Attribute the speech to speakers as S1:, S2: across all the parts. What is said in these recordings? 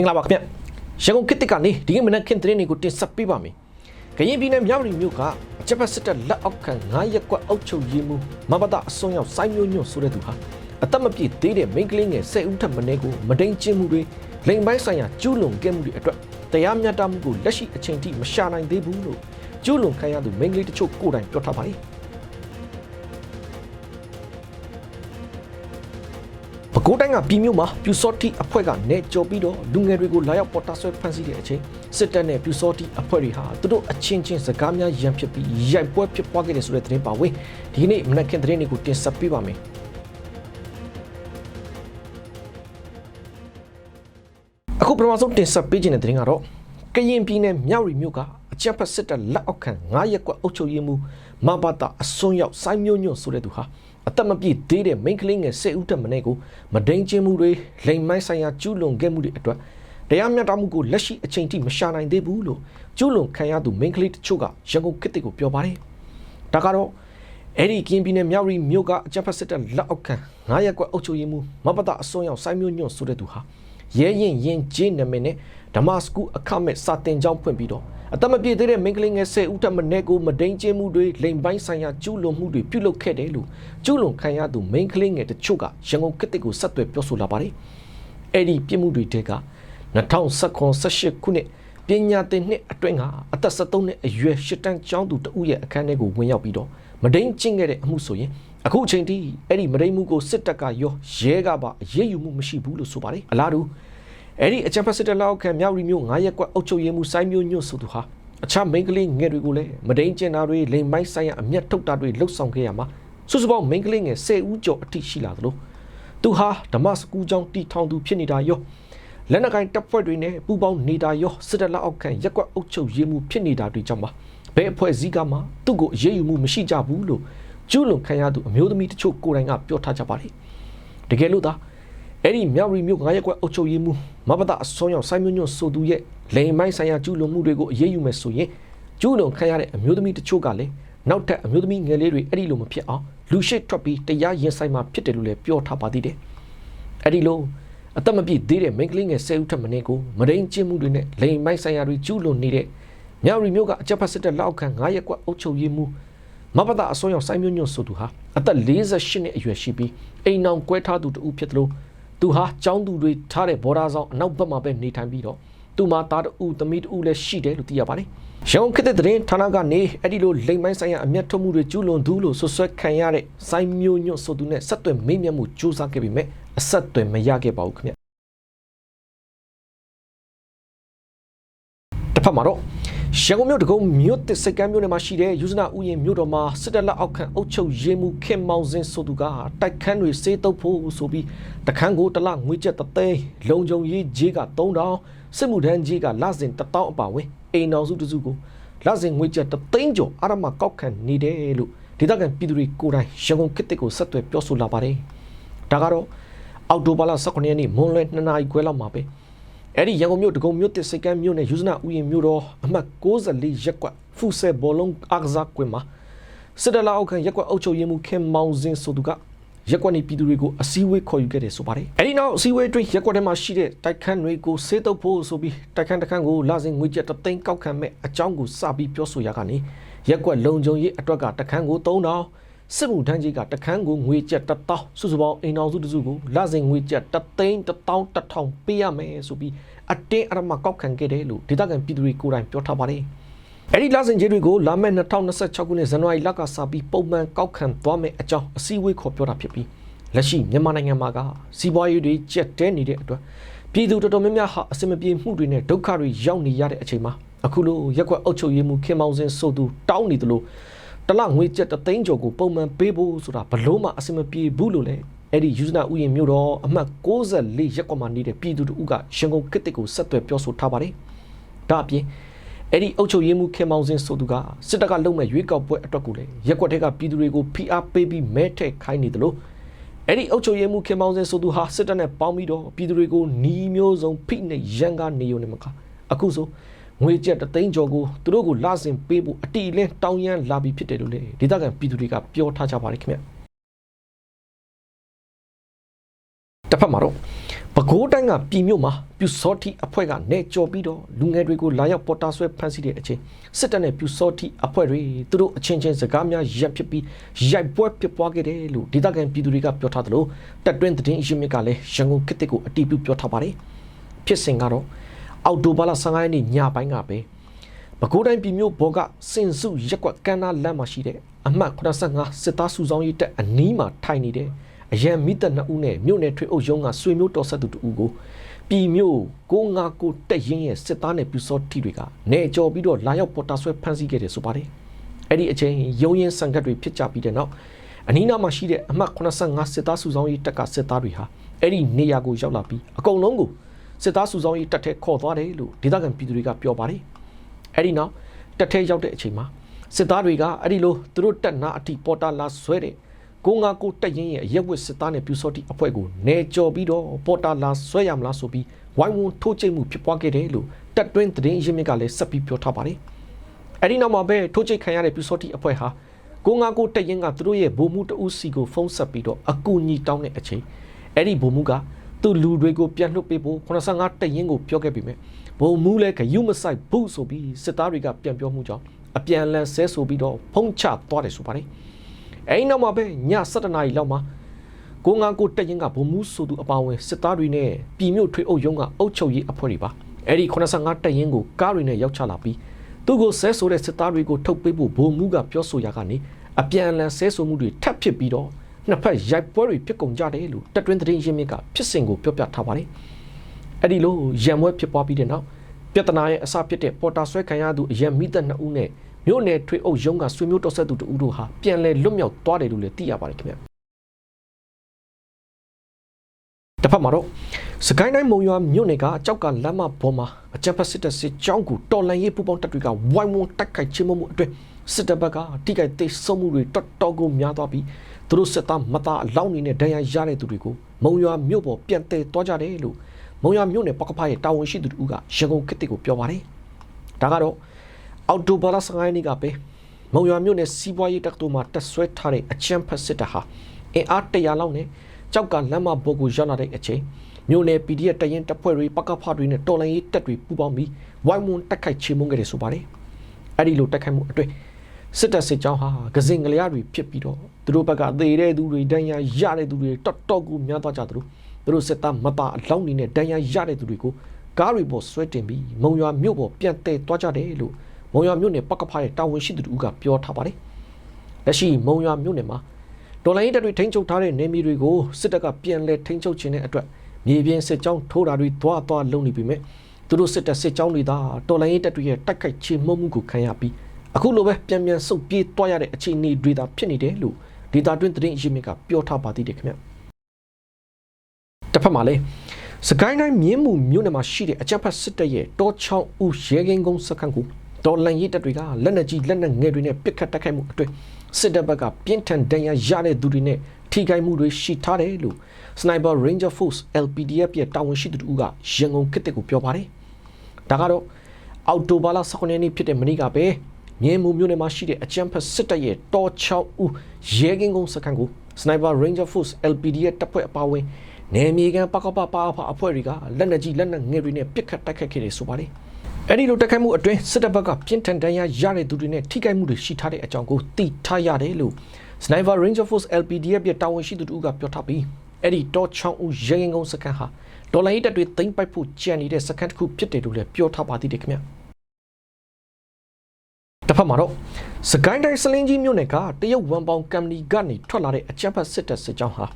S1: င်္ဂလာပါခင်ဗျရန်ကုန်ခေတ်တစ်ကနေဒီကနေ့မနက်ခင်းသတင်းတွေကိုတင်ဆက်ပေးပါမယ်။ကရင်ပြည်နယ်မြောက်ရီမြို့ကအကြပ်ဖက်စစ်တပ်လက်အောက်ခံ9ရက်ကွက်အုပ်ချုပ်ရေးမှူးမဘတာအစွန်းရောက်စိုင်းမျိုးညွန့်ဆိုတဲ့သူဟာအသက်မပြည့်သေးတဲ့မိန်းကလေးငယ်10ဦးထပ်မင်းကိုမတိန်ချင်းမှုတွေလိမ်ပိုင်းဆိုင်ရာကျူးလွန်ခဲ့မှုတွေအတွက်တရားမျှတမှုကိုလက်ရှိအချိန်ထိမရှာနိုင်သေးဘူးလို့ကျူးလွန်ခံရသူမိန်းကလေးတချို့ကိုယ်တိုင်ပြောထားပါတယ်။ ပဲခူးတိုင်းကပြည်မြို့မှာပြူစောတိအဖွဲ့ကနေကြော်ပြီးတော့လူငယ်တွေကိုလာရောက်ပေါ်တာဆွဲဖမ်းဆီးတဲ့အချိန်စစ်တပ်နဲ့ပြူစောတိအဖွဲ့တွေဟာသူတို့အချင်းချင်းစကားများရန်ဖြစ်ပြီးရိုက်ပွဲဖြစ်ပွားခဲ့တယ်ဆိုတဲ့သတင်းပါဝင်ဒီနေ့မနက်ခင်းသတင်းတွေကိုတင်ဆက်ပေးပါမယ်အခုပထမဆုံးတင်ဆက်ပေးခြင်းတဲ့သတင်းကတော့ကရင်ပြည်နယ်မြောက်ရီမြို့ကအကြက်ဖက်စစ်တပ်လက်အောက်ခံ9ရက်ကွက်အုပ်ချုပ်ရေးမှူးမဘာတာအစွန်းရောက်စိုင်းမျိုးညွန့်ဆိုတဲ့သူဟာ အသက်မပြည့်သေးတဲ့မိန်းကလေးငယ်10ဦးတက်မင်းကိုမဒိန်ချင်းမှုတွေလိမ်မိုင်းဆိုင်ရာကျူးလွန်ခဲ့မှုတွေအတွက်တရားမျှတမှုကိုလက်ရှိအချိန်ထိမရှာနိုင်သေးဘူးလို့ကျူးလွန်ခံရသူမိန်းကလေးတချို့ကရန်ကုန်ခေတ်တစ်ကိုပြောပါတယ်။ဒါကတော့အဲ့ဒီကင်းပြည်နယ်မြောက်ရီမြို့ကအကြပ်ဖက်စစ်တပ်လက်အောက်ခံ9ရက်ကွက်အုပ်ချုပ်ရေးမှူးမဘတာအစွန်းရောက်စိုင်းမျိုးညွန့်ဆိုတဲ့သူဟာရဲရင်ရင်ဂျင်းနာမည်နဲ့ဓမ္မစကူအခမဲ့စာတင်ကျောင်းဖွင့်ပြီးတော့ အသက်မပြည့်သေးတဲ့မိန်းကလေးငယ်10ဦးထက်မနည်းကိုမဒိန်ကျင်းမှုတွေလိမ်ပိုင်းဆိုင်ရာကျူးလွန်မှုတွေပြုလုပ်ခဲ့တယ်လို့ကျူးလွန်ခံရသူမိန်းကလေးငယ်တချို့ကရန်ကုန်ကစ်တစ်ကိုဆက်သွယ်ပြောဆိုလာပါတယ်။အဲ့ဒီပြစ်မှုတွေတဲက2018ခုနှစ်ပညာသင်နှစ်အတွင်းကအသက်73နှစ်အရွယ်ရှစ်တန်းကျောင်းသူတဦးရဲ့အခန်းထဲကိုဝင်ရောက်ပြီးတော့မဒိန်ကျင့်ခဲ့တဲ့အမှုဆိုရင်အခုအချိန်ထိအဲ့ဒီမဒိန်မှုကိုစစ်တပ်ကရောရဲကပါအရေးယူမှုမရှိဘူးလို့ဆိုပါတယ်။အလားတူ အဲ့ဒီအချမ်းဖက်စစ်တပ်လောက်ခံမြောက်ရီမျိုး9ရက်ကွက်အုပ်ချုပ်ရေးမှုစိုင်းမျိုးညွတ်ဆိုသူဟာအခြားမိန်းကလေးငယ်တွေကိုလည်းမဒိန်ကျင်တာတွေလိမ်မိုင်းဆိုင်ရာအမျက်ထုတ်တာတွေလှုပ်ဆောင်ခဲ့ရမှာစုစုပေါင်းမိန်းကလေးငယ်10ဦးကျော်အထိရှိလာသလိုသူဟာဓမ္မစကူကျောင်းတီထောင်သူဖြစ်နေတာရောလက်နက်ကင်တပ်ဖွဲ့တွေနဲ့ပူးပေါင်းနေတာရောစစ်တပ်လက်အောက်ခံရက်ကွက်အုပ်ချုပ်ရေးမှုဖြစ်နေတာတွေကြောင့်ပါဘယ်အဖွဲ့အစည်းကမှသူ့ကိုအရေးယူမှုမရှိကြဘူးလို့ကျူးလွန်ခံရသူအမျိုးသမီးတချို့ကိုယ်တိုင်ကပြောထားကြပါတယ်တကယ်လို့သာ အဲ့ဒီမြောက်ရီမြို့9ရက်ကွက်အုပ်ချုပ်ရေးမှုမဘတာအစောရောက်စိုင်းမျိုးညွန့်ဆိုသူရဲ့လိန်မိုင်းဆိုင်ရာကျူးလွန်မှုတွေကိုအရေးယူမယ်ဆိုရင်ကျူးလွန်ခံရတဲ့အမျိုးသမီးတချို့ကလည်းနောက်ထပ်အမျိုးသမီးငယ်လေးတွေအဲ့ဒီလိုမဖြစ်အောင်လူရှိထွက်ပြီးတရားရင်ဆိုင်မှာဖြစ်တယ်လို့လည်းပြောထားပါသေးတယ်အဲ့ဒီလိုအသက်မပြည့်သေးတဲ့မိန်းကလေးငယ်10ဦးထက်မနည်းကိုမဒိန်ကျင်းမှုတွေနဲ့လိန်မိုင်းဆိုင်ရာတွေကျူးလွန်နေတဲ့မြောက်ရီမြို့ကအကြက်ဖက်စစ်တပ်လက်အောက်ခံ9ရက်ကွက်အုပ်ချုပ်ရေးမှုမဘတာအစောရောက်စိုင်းမျိုးညွန့်ဆိုသူဟာအသက်48နှစ်အရွယ်ရှိပြီးအိမ်အောင်ကွဲထားသူတူဖြစ်တယ်လို့ သူဟာចောင်းသူတွေထားတဲ့ဘော်ဒါဆောင်အနောက်ဘက်မှာပဲနေထိုင်ပြီးတော့သူ့မှာသားတူသမီးတူလည်းရှိတယ်လို့သိရပါတယ်။ရန်ကုန်ခေတ်တဲ့သတင်းဌာနကနေအဲ့ဒီလိုလိမ်မိုင်းဆိုင်ရာအမျက်ထုတ်မှုတွေကျူးလွန်သူလို့ဆွဆွဲခံရတဲ့စိုင်းမျိုးညွန့်ဆိုသူနဲ့ဆက်သွယ်မေးမြန်းမှုစူးစမ်းခဲ့ပေမဲ့အဆက်အသွယ်မရခဲ့ပါဘူးခင်ဗျ။တစ်ဖက်မှာတော့ ရန်ကုန်မြို့တကုံမြို့တစ်စိတ်ကမ်းမြို့နယ်မှာရှိတဲ့ယူဇနာဥယျာဉ်မြို့တော်မှာစစ်တပ်လက်အောက်ခံအုပ်ချုပ်ရေးမှုခင်မောင်စင်ဆိုသူကတိုက်ခန်းတွေစေးတုပ်ဖို့ဆိုပြီးတခန်းကိုတစ်လငွေကျပ်3သိန်းလုံခြုံရေးကြီးက3000စစ်မှုထမ်းကြီးကလစဉ်1000အပါဝင်အိမ်တော်စုတစုကိုလစဉ်ငွေကျပ်3သိန်းကျော်အရမကောက်ခံနေတယ်လို့ဒေသခံပြည်သူတွေကိုယ်တိုင်ရန်ကုန်ခေတ်တစ်ကိုဆက်သွယ်ပြောဆိုလာပါတယ်ဒါကတော့အောက်တိုဘာလ18ရက်နေ့မွန်လွဲ2နာရီခွဲလောက်မှာပဲ အဲ့ဒီရန်ကုန်မြို့ဒဂုံမြို့တစ်စိတ်ကမ်းမြို့နယ်ယူဇနာဥယျာဉ်မြို့တော်အမှတ်64ရက်ကွက်ဖူဆယ်ဘောလုံးအားကစားကွင်းမှာစစ်တပ်လက်အောက်ခံရက်ကွက်အုပ်ချုပ်ရေးမှူးခင်မောင်စင်ဆိုသူကရက်ကွက်နေပြည်သူတွေကိုအစည်းအဝေးခေါ်ယူခဲ့တယ်ဆိုပါတယ်အဲ့ဒီနောက်အစည်းအဝေးအတွင်းရက်ကွက်ထဲမှာရှိတဲ့တိုက်ခန်းတွေကိုဆေးတုပ်ဖို့ဆိုပြီးတိုက်ခန်းတစ်ခန်းကိုလာစဉ်ငွေကျပ်တသိန်းကောက်ခံမဲ့အကြောင်းကိုစပြီးပြောဆိုရကနေရက်ကွက်လုံခြုံရေးအတွက်ကတခန်းကို3000 စစ်မှုထမ်းကြီးကတခန်းကိုငွေကျပ်1000စုစုပေါင်းအိမ်တော်စုတစုကိုလစဉ်ငွေကျပ်3သိန်း1000 1000ပေးရမယ်ဆိုပြီးအတင်းအရမကောက်ခံခဲ့တယ်လို့ဒေသခံပြည်သူတွေကိုယ်တိုင်ပြောထားပါတယ်အဲ့ဒီလစဉ်ကြီးတွေကိုလာမယ့်2026ခုနှစ်ဇန်နဝါရီလကစပြီးပုံမှန်ကောက်ခံသွားမယ်အကြောင်းအစည်းအဝေးခေါ်ပြောတာဖြစ်ပြီးလက်ရှိမြန်မာနိုင်ငံမှာကစီးပွားရေးတွေကျက်တဲနေတဲ့အတွက်ပြည်သူတော်တော်များများဟာအစမပြေမှုတွေနဲ့ဒုက္ခတွေရောက်နေရတဲ့အချိန်မှာအခုလိုရက်ကွက်အုပ်ချုပ်ရေးမှုခင်မောင်စင်ဆိုသူတောင်းနေသလို တလငွေကျပ်တသိန်းကျော်ကိုပုံမှန်ပေးဖို့ဆိုတာဘလို့မှအစမပြေဘူးလို့လည်းအဲ့ဒီယူဇနာဥယျာဉ်မြို့တော်အမှတ်64ရက်ကွက်မှာနေတဲ့ပြည်သူတို့ကရန်ကုန်ကစ်တစ်ကိုဆက်သွယ်ပြောဆိုထားပါတယ်။ဒါအပြင်အဲ့ဒီအုပ်ချုပ်ရေးမှုခင်မောင်စင်ဆိုသူကစစ်တပ်ကလုံမဲ့ရွေးကောက်ပွဲအတွက်ကိုလည်းရက်ကွက်ထဲကပြည်သူတွေကိုဖိအားပေးပြီးမဲထည့်ခိုင်းနေတယ်လို့အဲ့ဒီအုပ်ချုပ်ရေးမှုခင်မောင်စင်ဆိုသူဟာစစ်တပ်နဲ့ပေါင်းပြီးတော့ပြည်သူတွေကိုနီးမျိုးစုံဖိနှိပ်ရန်ကနေုံနဲ့မကအခုဆို ငွေကျပ်တသိန်းကျော်ကိုသူတို့ကိုလာစဉ်ပေးဖို့အတီအလင်းတောင်းရမ်းလာပြီးဖြစ်တယ်လို့လေဒေသခံပြည်သူတွေကပြောထားကြပါတယ်ခင်ဗျ။တစ်ဖက်မှာတော့ပဲကိုးတိုင်းကပြည်မြို့မှာပြူစောတိအဖွဲ့ကနေကြော်ပြီးတော့လူငယ်တွေကိုလာရောက်ပေါ်တာဆွဲဖမ်းဆီးတဲ့အချိန်စစ်တပ်နဲ့ပြူစောတိအဖွဲ့တွေသူတို့အချင်းချင်းစကားများရပ်ဖြစ်ပြီးရိုက်ပွဲဖြစ်ပွားခဲ့တယ်လို့ဒေသခံပြည်သူတွေကပြောထားသလိုတက်တွင်းသတင်းအရင်းမြစ်ကလည်းရန်ကုန်ခေတ်တစ်ကိုအတီးပြုပြောထားပါတယ်ဖြစ်စဉ်ကတော့ အောက်တိုဘာလ15ရက်နေ့ညပိုင်းကပဲပဲခူးတိုင်းပြည်မြို့ဘောကစင်စုရက်ကွက်ကန်းနာလမ်းမှာရှိတဲ့အမှတ်85စစ်သားစုဆောင်ရေးတပ်အနီးမှာထိုင်နေတဲ့အရန်မိသက်နှစ်ဦးနဲ့မြို့နယ်ထွေအုပ်ရုံးကဆွေမျိုးတော်ဆက်သူတူဦးကိုပြည်မြို့659တက်ရင်ရဲ့စစ်သားနဲ့ပြူစောတိတွေကနေကြော်ပြီးတော့လာရောက်ပေါ်တာဆွဲဖမ်းဆီးခဲ့တယ်ဆိုပါတယ်အဲ့ဒီအချိန်ရုံရင်ဆန်ကတ်တွေဖြစ်ကြပြီးတဲ့နောက်အနီးနားမှာရှိတဲ့အမှတ်85စစ်သားစုဆောင်ရေးတပ်ကစစ်သားတွေဟာအဲ့ဒီနေရာကိုရောက်လာပြီးအကုန်လုံးကို စစ်သားစုဆောင်ရေးတပ်ထဲခေါ်သွားတယ်လို့ဒေသခံပြည်သူတွေကပြောပါတယ်အဲ့ဒီနောက်တပ်ထဲရောက်တဲ့အချိန်မှာစစ်သားတွေကအဲ့ဒီလိုသူတို့တက်နာအထိပေါ်တာလာဆွဲတဲ့ကိုငါကိုတက်ရင်ရဲ့ရက်ဝစ်စစ်သားနဲ့ပြူစောတိအဖွဲ့ကိုနေကြော်ပြီးတော့ပေါ်တာလာဆွဲရမလားဆိုပြီးဝိုင်းဝန်းထိုးချိတ်မှုဖြစ်ပွားခဲ့တယ်လို့တက်တွင်းသတင်းရင်းမြစ်ကလည်းဆက်ပြီးပြောထားပါတယ်။အဲဒီနောက်မှာပဲထိုးချိတ်ခံရတဲ့ပြူစောတိအဖွဲ့ဟာကိုငါကိုတက်ရင်ကသူတို့ရဲ့ဗိုလ်မှူးတအုပ်စီကိုဖုန်းဆက်ပြီးတော့အကူအညီတောင်းတဲ့အချိန်အဲ့ဒီဗိုလ်မှူးက သူ့လူတွေကိုပြန်လွှတ်ပေးဖို့85တက်ရင်ကိုပြောခဲ့ပြီးမြဲဗိုလ်မှူးလည်းဂယုမဆိုင်ဘူးဆိုပြီးစစ်သားတွေကပြန်ပြောမှုကြောင့်အပြန်လန်ဆဲဆိုပြီးတော့ဖုံးချသွားတယ်ဆိုပါတယ်။အဲဒီနောက်မှာပဲည7:00နာရီလောက်မှာကိုငါကိုတက်ရင်ကဗိုလ်မှူးဆိုသူအပါဝင်စစ်သားတွေနဲ့ပြည်မြို့ထွေအုပ်ရုံးကအုပ်ချုပ်ရေးအဖွဲ့တွေပါအဲဒီ85တက်ရင်ကိုကားတွေနဲ့ရောက်ချလာပြီးသူ့ကိုဆဲဆိုတဲ့စစ်သားတွေကိုထုတ်ပေးဖို့ဗိုလ်မှူးကပြောဆိုရာကနေအပြန်အလှန်ဆဲဆိုမှုတွေထပ်ဖြစ်ပြီးတော့ နှစ်ဖက်ရိုက်ပွဲတွေဖြစ်ကုန်ကြတယ်လို့တက်တွင်းသတင်းရင်းမြစ်ကဖြစ်စဉ်ကိုပြောပြထားပါတယ်အဲ့ဒီလိုရံပွဲဖြစ်ပွားပြီးတဲ့နောက်ပြဿနာရဲ့အစဖြစ်တဲ့ပေါ်တာဆွဲခံရသူအရန်မိသက်နှစ်ဦးနဲ့မြို့နယ်ထွေအုပ်ရုံးကဆွေမျိုးတော်ဆက်သူတို့တို့ဟာပြန်လဲလွတ်မြောက်သွားတယ်လို့လည်းသိရပါတယ်ခင်ဗျတစ်ဖက်မှာတော့စကိုင်းတိုင်းမုံရွာမြို့နယ်ကကြောက်ကလမ်းမပေါ်မှာအကြမ်းဖက်စစ်တပ်စစ်ကြောင်းကိုတော်လန်ရေးပူပေါင်းတပ်တွေကဝိုင်းဝန်းတိုက်ခိုက်ခြင်းမှုအတွင်းစစ်တပ်ဘက်ကတိကျသိဆုံးမှုတွေတော်တော်ကိုများသွားပြီး သူတို့စစ်သားမသားအလောင်းနေနဲ့ဒဏ်ရာရတဲ့သူတွေကိုမုံရွာမြို့ပေါ်ပြန်တည်သွားကြတယ်လို့မုံရွာမြို့နယ်ပကဖရဲ့တာဝန်ရှိသူတို့ကရန်ကုန်ခေတ်ကိုပြောပါတယ်ဒါကတော့အော်တိုဘာလ15ရက်နေ့ကပဲမုံရွာမြို့နယ်စီးပွားရေးတက္ကသိုလ်မှာတက်ဆွဲထားတဲ့အချမ်းဖက်စစ်တပ်ဟာအင်အား100လောက်နဲ့ကြောက်ကလမ်းမဘော်ကိုရောက်လာတဲ့အချိန်မြို့နယ် PDF တရင်တပ်ဖွဲ့တွေပကဖတွေနဲ့တော်လိုင်းရေးတပ်တွေပူးပေါင်းပြီးဝိုင်းဝန်းတိုက်ခိုက်ချေမှုန်းခဲ့တယ်ဆိုပါတယ်။အဲ့ဒီလိုတိုက်ခိုက်မှုအတွင်း စစ်တပ်စစ်ကြောင်းဟာကစင်ကလျားတွေဖြစ်ပြီးတော့သူတို့ဘက်ကသေတဲ့သူတွေဒဏ်ရာရတဲ့သူတွေတော်တော်ကိုများသွားကြသလိုသူတို့စစ်သားမပါအလောင်းနေနဲ့ဒဏ်ရာရတဲ့သူတွေကိုကားတွေပေါ်ဆွဲတင်ပြီးမုံရွာမြို့ပေါ်ပြန်တဲသွားကြတယ်လို့မုံရွာမြို့နယ်ပကဖရဲ့တာဝန်ရှိသူတို့ကပြောထားပါတယ်။လက်ရှိမုံရွာမြို့နယ်မှာဒေါ်လာရေးတပ်တွေထိန်းချုပ်ထားတဲ့နေမြေတွေကိုစစ်တပ်ကပြန်လည်ထိန်းချုပ်ခြင်းတဲ့အတွက်မြေပြင်စစ်ကြောင်းထိုးတာတွေသွားသွားလုံနေပြီမဲ့သူတို့စစ်တပ်စစ်ကြောင်းတွေသာဒေါ်လာရေးတပ်တွေရဲ့တိုက်ခိုက်ချေမှုမှုကိုခံရပြီး အခုလိုပဲပြန်ပြန်ဆုတ်ပြေးသွားရတဲ့အခြေအနေတွေသာဖြစ်နေတယ်လို့ဒေတာတွင်းသတင်းအရင်းမြစ်ကပြောထားပါသေးတယ်ခင်ဗျတစ်ဖက်မှာလည်းစကိုင်းတိုင်းမြင်းမှုမြို့နယ်မှာရှိတဲ့အကြပ်ဖက်စစ်တပ်ရဲ့တောချောင်းဦးရဲကင်းကုန်းစခန်းကိုဒေါ်လန်ရေးတပ်တွေကလက်နက်ကြီးလက်နက်ငယ်တွေနဲ့ပစ်ခတ်တိုက်ခိုက်မှုအတွင်းစစ်တပ်ဘက်ကပြင်းထန်ဒဏ်ရာရတဲ့သူတွေနဲ့ထိခိုက်မှုတွေရှိထားတယ်လို့ Sniper Ranger Force LPDF ရဲ့တာဝန်ရှိသူတို့ကရန်ကုန်ခေတ်ကိုပြောပါတယ်။ဒါကတော့အောက်တိုဘာလ19ရက်နေ့ဖြစ်တဲ့မနေ့ကပဲ မြင်းမှုမြို့နယ်မှာရှိတဲ့အချမ်းဖက်စစ်တပ်ရဲ့တော6ဦးရဲကင်းကုန်းစခန်းကို Sniper Ranger Force LPDF တပ်ဖွဲ့အပါအဝင်နယ်မြေကန်ပကပပါအဖအဖွဲ့တွေကလက်နက်ကြီးလက်နက်ငယ်တွေနဲ့ပစ်ခတ်တိုက်ခတ်ခဲ့တယ်ဆိုပါတယ်။အဲ့ဒီလိုတက်ခိုက်မှုအတွင်းစစ်တပ်ဘက်ကပြင်းထန်ဒဏ်ရာရတဲ့သူတွေနဲ့ထိခိုက်မှုတွေရှိထားတဲ့အကြောင်းကိုသိထားရတယ်လို့ Sniper Ranger Force LPDF ရဲ့တာဝန်ရှိသူတို့ကပြောထားပြီးအဲ့ဒီတော့ချောင်းဦးရဲရင်ကုန်းစကန်ဟာဒေါ်လာရေးတပ်တွေသိမ်းပိုက်ဖို့ကြံနေတဲ့စကန်တစ်ခုဖြစ်တယ်လို့လည်းပြောထားပါသေးတယ်ခင်ဗျ တစ်ဖက်မှာတော့စကိုင်းတိုင်းစလင်းကြီးမြို့နယ်ကတရုတ်ဝန်ပေါင်ကမ်ပဏီကနေထွက်လာတဲ့အကြမ်းဖက်စစ်တပ်စစ်ကြောင်းဟာ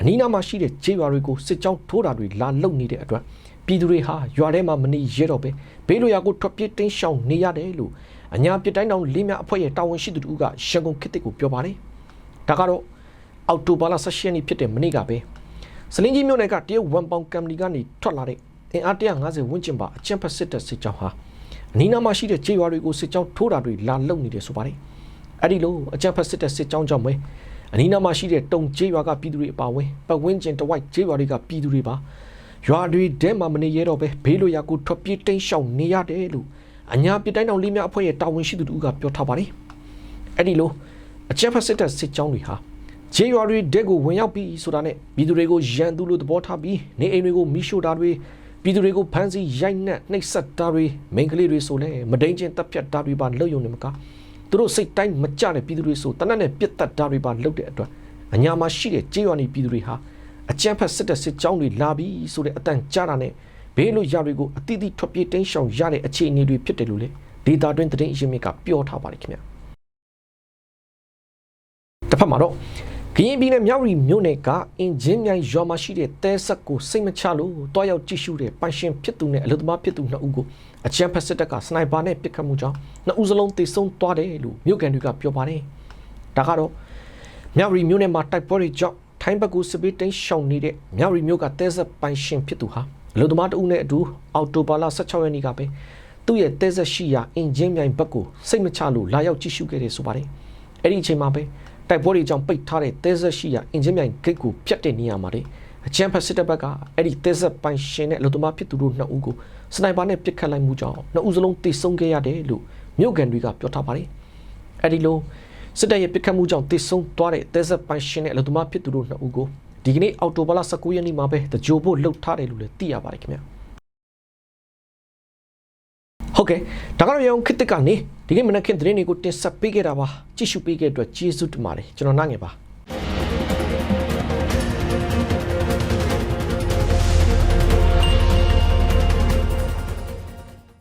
S1: အနီးနားမှာရှိတဲ့ခြေရွာတွေကိုစစ်ကြောင်းထိုးတာတွေလာလုံနေတဲ့အတွက်ပြည်သူတွေဟာရွာထဲမှာမနေရတော့ပဲဘေးလိုရာကိုထွက်ပြေးတင်းရှောင်နေရတယ်လို့အညာပြတိုင်းတောင်လေးမြအဖွဲ့ရဲ့တာဝန်ရှိသူတို့ကရန်ကုန်ခေတ်ကိုပြောပါတယ်။ဒါကတော့အောက်တိုဘာလ16ရက်နေ့ဖြစ်တဲ့မနေ့ကပဲစလင်းကြီးမြို့နယ်ကတရုတ်ဝန်ပေါင်ကမ်ပဏီကနေထွက်လာတဲ့အင်အား150ဝန်းကျင်ပါအချမ်းဖက်စစ်တပ်စစ်ကြောင်းဟာအ နီးနားမှာရှိတဲ့ခြေရွာတွေကိုစစ်ကြောင်းထိုးတာတွေလာလုံနေတယ်ဆိုပါတယ်။အဲ့ဒီလိုအချမ်းဖက်စစ်တပ်စစ်ကြောင်းကြောင့်ပဲအနီးနားမှာရှိတဲ့တုံခြေရွာကပြည်သူတွေအပါဝင်ပတ်ဝန်းကျင်တဝိုက်ခြေရွာတွေကပြည်သူတွေပါရွာတွေထဲမှာမနေရတော့ပဲဘေးလိုရာကိုထွက်ပြေးတိမ်းရှောင်နေရတယ်လို့အညာပြတိုင်းတော်လေးများအဖွဲ့ရဲ့တာဝန်ရှိသူတို့ကပြောထားပါတယ်။အဲ့ဒီလိုအချက်ဖက်စစ်တပ်စစ်ကြောင်းတွေဟာခြေရွာတွေတက်ကိုဝင်ရောက်ပြီးဆိုတာနဲ့ပြည်သူတွေကိုရန်သူလိုသဘောထားပြီးနေအိမ်တွေကိုမိရှို့တာတွေ ပြည်သူတွေကိုဖမ်းဆီးရိုက်နှက်နှိပ်စက်တာတွေမိန်ကလေးတွေဆိုလဲမဒိန်ချင်းတပ်ဖြတ်တာတွေပါလုပ်ယုံနေမကသူတို့စိတ်တိုင်းမကြတဲ့ပြည်သူတွေဆိုတနက်နဲ့ပြစ်တက်တာတွေပါလုပ်တဲ့အတွက်အညာမှာရှိတဲ့ခြေရွာနေပြည်သူတွေဟာအကြမ်းဖက်စစ်တပ်စစ်ကြောင်းတွေလာပြီးဆိုတဲ့အတန်ကြားတာနဲ့ဘေးလိုရတွေကိုအတိအသီးထွက်ပြေးတင်းရှောင်ရတဲ့အခြေအနေတွေဖြစ်တယ်လို့လေဒေတာတွင်းသတင်းအရင်းမြစ်ကပြောထားပါတယ်ခင်ဗျာတစ်ဖက်မှာတော့ ကရင်ပြည်နယ်မြောက်ရီမြို့နယ်ကအင်ဂျင်မြိုင်ရွာမှာရှိတဲ့တဲဆက်ကိုစိတ်မချလို့တွားရောက်ကြည့်ရှုတဲ့ပိုင်ရှင်ဖြစ်သူနဲ့အလုသမားဖြစ်သူနှစ်ဦးကိုအချမ်းဖက်စစ်တပ်ကစနိုက်ပါနဲ့ပစ်ခတ်မှုကြောင့်နှစ်ဦးစလုံးသေဆုံးသွားတယ်လို့မြို့ကန်တွေကပြောပါတယ်။ဒါကတော့မြောက်ရီမြို့နယ်မှာတိုက်ပွဲတွေကြောင့်ထိုင်းဘက်ကိုစစ်ပေးတင်းရှောင်နေတဲ့မြောက်ရီမြို့ကတဲဆက်ပိုင်ရှင်ဖြစ်သူဟာအလုသမားတဦးနဲ့အတူအော်တိုဘာလ16ရက်နေ့ကပဲသူ့ရဲ့တဲဆက်ရှိရာအင်ဂျင်မြိုင်ဘက်ကိုစိတ်မချလို့လာရောက်ကြည့်ရှုခဲ့တယ်ဆိုပါတယ်။အဲ့ဒီအချိန်မှာပဲ တိုက်ပွဲတွေကြောင့်ပိတ်ထားတဲ့တဲဆက်ရှိရာအင်ဂျင်မြိုင်ဂိတ်ကိုဖျက်တဲ့နေရာမှာလေအချမ်းဖက်စစ်တပ်ဘက်ကအဲ့ဒီတဲဆက်ပိုင်ရှင်နဲ့အလုသမားဖြစ်သူတို့နှစ်ဦးကိုစနိုက်ပါနဲ့ပစ်ခတ်လိုက်မှုကြောင့်နှစ်ဦးစလုံးတိတ်ဆုံးခဲ့ရတယ်လို့မြို့ကန်တွေကပြောထားပါတယ်အဲ့ဒီလိုစစ်တပ်ရဲ့ပစ်ခတ်မှုကြောင့်တိတ်ဆုံးသွားတဲ့တဲဆက်ပိုင်ရှင်နဲ့အလုသမားဖြစ်သူတို့နှစ်ဦးကိုဒီကနေ့အောက်တိုဘာလ19ရက်နေ့မှာပဲတကြိုဖို့လှုပ်ထားတယ်လို့လည်းသိရပါတယ်ခင်ဗျာ ဟုတ်ကဲ့ဒါကတော့ရောင်ခစ်တစ်ကနေဒီကနေ့မနက်ခင်းသတင်းတွေကိုတင်ဆက်ပေးခဲ့တာပါကြည့်ရှုပေးခဲ့တဲ့အတွက်ကျေးဇူးတင်ပါတယ်ကျွန်တော်နိုင်ငယ်ပါ